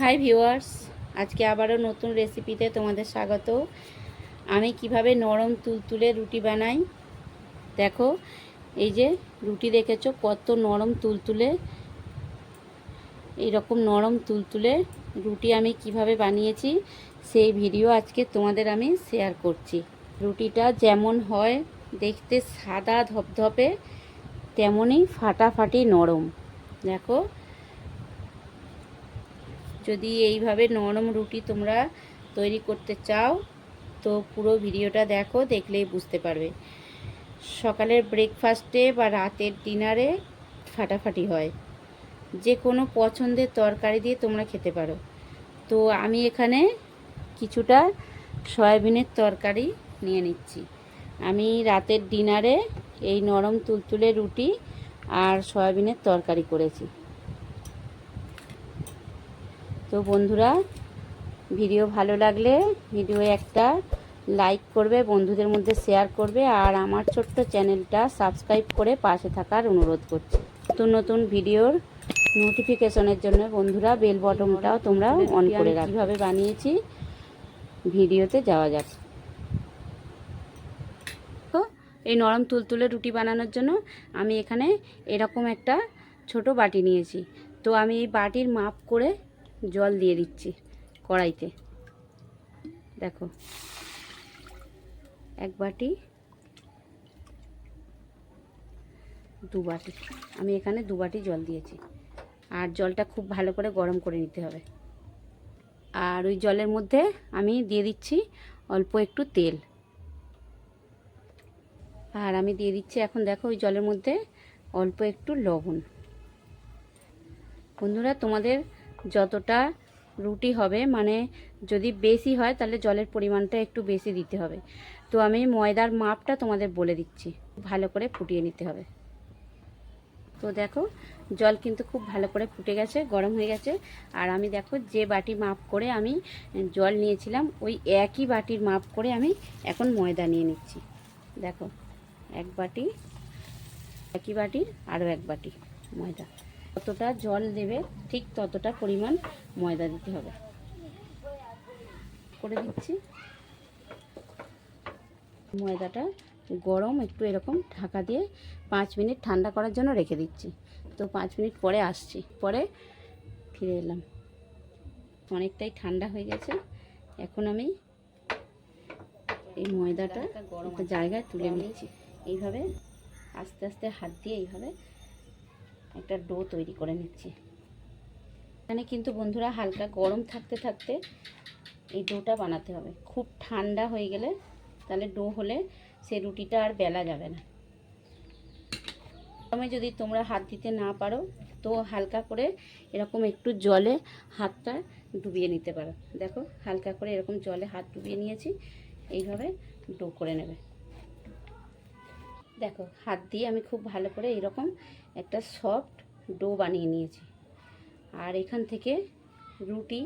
Hi viewers আজকে আবারও নতুন রেসিপিতে তোমাদের স্বাগত। আমি কীভাবে নরম তুলতুলে রুটি বানাই? দেখো, এই যে রুটি দেখেছ, কত নরম তুলতুলে। এইরকম নরম তুলতুলে রুটি আমি কীভাবে বানিয়েছি, সেই ভিডিও আজকে তোমাদের আমি শেয়ার করছি। রুটিটা যেমন হয়, দেখতে সাদা ধপধপে, তেমনই ফাটাফাটি নরম। দেখো যদি এইভাবে নরম রুটি তোমরা তৈরি করতে চাও, তো পুরো ভিডিওটা দেখো, দেখলেই বুঝতে পারবে। সকালের ব্রেকফাস্টে বা রাতের ডিনারে ফাটাফাটি হয়। যে কোনো পছন্দের তরকারি দিয়ে তোমরা খেতে পারো। তো আমি এখানে কিছুটা সয়াবিনের তরকারি নিয়ে নিচ্ছি। আমি রাতের ডিনারে এই নরম তুলতুলে রুটি আর সয়াবিনের তরকারি করেছি। তো বন্ধুরা ভিডিও ভালো লাগলে ভিডিও একটা লাইক করবে বন্ধুদের মধ্যে শেয়ার করবে আর আমার ছোট্ট চ্যানেলটা সাবস্ক্রাইব করে পাশে থাকার অনুরোধ করছি। নতুন নতুন ভিডিওর নোটিফিকেশনের জন্য বন্ধুরা বেল বটনটাও তোমরা অন করে রাখ। কীভাবে বানিয়েছি ভিডিওতে যাওয়া যাক। তো এই নরম তুলতুলে রুটি বানানোর জন্য আমি এখানে এরকম একটা ছোট বাটি নিয়েছি। তো আমি এই বাটির মাপ করে জল দিয়ে দিচ্ছি কড়াইতে। দেখো। এক বাটি, দু বাটি। আমি এখানে দু বাটি জল দিয়েছি। আর জলটা খুব ভালো করে গরম করে নিতে হবে। আর ওই জলের মধ্যে আমি দিয়ে দিচ্ছি অল্প একটু তেল। আর আমি দিয়ে দিচ্ছি এখন দেখো ওই জলের মধ্যে অল্প একটু লবণ। বন্ধুরা, তোমাদের যতটা রুটি হবে মানে যদি বেশি হয় তাহলে জলের পরিমাণটা একটু বেশি দিতে হবে। তো আমি ময়দার মাপটা তোমাদের বলে দিচ্ছি। ভালো করে ফুটিয়ে নিতে হবে। তো দেখো, জল কিন্তু খুব ভালো করে ফুটে গেছে, গরম হয়ে গেছে। আর আমি দেখো, যে বাটি মাপ করে আমি জল নিয়েছিলাম, ওই একই বাটির মাপ করে আমি এখন ময়দা নিয়ে নিচ্ছি। দেখো, এক বাটি, একই বাটির আরও এক বাটি ময়দা। যতটা জল দেবে ঠিক ততটা পরিমাণ ময়দা দিতে হবে। করে দিচ্ছি। ময়দাটা গরম একটু এরকম ঢাকা দিয়ে পাঁচ মিনিট ঠান্ডা করার জন্য রেখে দিচ্ছি। তো পাঁচ মিনিট পরে আসছি। পরে ফিরে এলাম। অনেকটাই ঠান্ডা হয়ে গেছে। এখন আমি এই ময়দাটা একটা জায়গায় তুলে নিচ্ছি। এইভাবে আস্তে আস্তে হাত দিয়ে এইভাবে একটা ডো তৈরি করে নিচ্ছি। এখানে কিন্তু বন্ধুরা হালকা গরম থাকতে থাকতে এই ডোটা বানাতে হবে। খুব ঠান্ডা হয়ে গেলে তাহলে ডো হলে সে রুটিটা আর বেলা যাবে না। প্রথমে যদি তোমরা হাত দিতে না পারো, তো হালকা করে এরকম একটু জলে হাতটা ডুবিয়ে নিতে পারো। দেখো, হালকা করে এরকম জলে হাত ডুবিয়ে নিয়েছি। এইভাবে ডো করে নেবে। দেখো, হাত দিয়ে আমি খুব ভালো করে এরকম একটা সফট ডো বানিয়ে নিয়েছি। আর এখান থেকে রুটি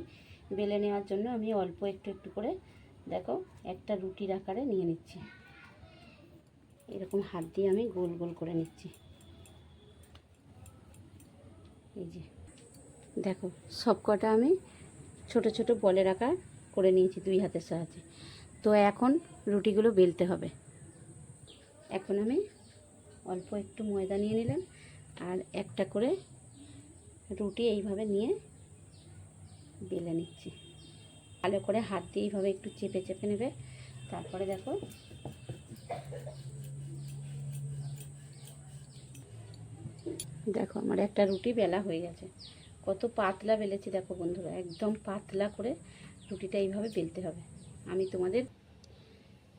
বেলে নেওয়ার জন্য আমি অল্প একটু একটু করে, দেখো, একটা রুটির আকারে নিয়ে নিচ্ছি। এরকম হাত দিয়ে আমি গোল গোল করে নিচ্ছি। এই যে, দেখো, সব কটা আমি ছোট ছোট বলের আকার করে নিয়েছি দুই হাতের সাহায্যে। তো এখন রুটিগুলো বেলতে হবে। এখন আমি অল্প একটু ময়দা নিয়ে নিলাম আর একটা করে রুটি এইভাবে নিয়ে বেলে নিচ্ছি। ভালো করে হাত দিয়ে এইভাবে একটু চেপে চেপে নেবে। তারপরে দেখো দেখো আমার একটা রুটি বেলা হয়ে গেছে। কত পাতলা বেলেছি দেখো বন্ধুরা, একদম পাতলা করে রুটিটা এইভাবে বেলতে হবে। আমি তোমাদের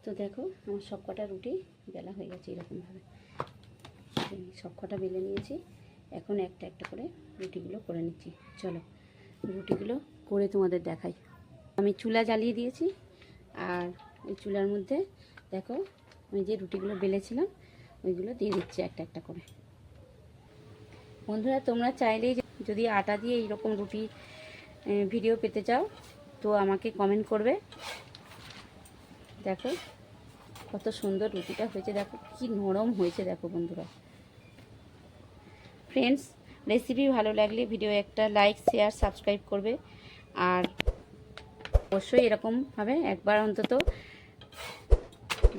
তো দেখো, আমার সব কটা রুটি বেলা হয়ে গেছে এরকমভাবে। সব কটা বেলে নিয়েছি। এখন একটা একটা করে রুটিগুলো করে নিচ্ছি। চলো, রুটিগুলো করে তোমাদের দেখাই। আমি চুলা জ্বালিয়ে দিয়েছি, আর ওই চুলার মধ্যে দেখো, আমি যে রুটিগুলো বেলেছিলাম, ওইগুলো দিয়ে দিচ্ছি একটা একটা করে। বন্ধুরা, তোমরা চাইলেই যদি আটা দিয়ে এইরকম রুটি ভিডিও পেতে চাও, তো আমাকে কমেন্ট করবে। দেখো, কত সুন্দর রুটিটা হয়েছে, দেখো, কি নরম হয়েছে, দেখো বন্ধুরা। ফ্রেন্ডস রেসিপি ভালো লাগলে ভিডিও একটা লাইক শেয়ার সাবস্ক্রাইব করবে। আর অবশ্যই এরকমভাবে একবার অন্তত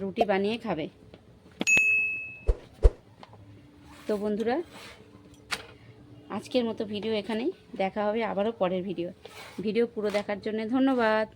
রুটি বানিয়ে খাবে। তো বন্ধুরা, আজকের মতো ভিডিও এখানেই। দেখা হবে আবারও পরের ভিডিও ভিডিও পুরো দেখার জন্য ধন্যবাদ।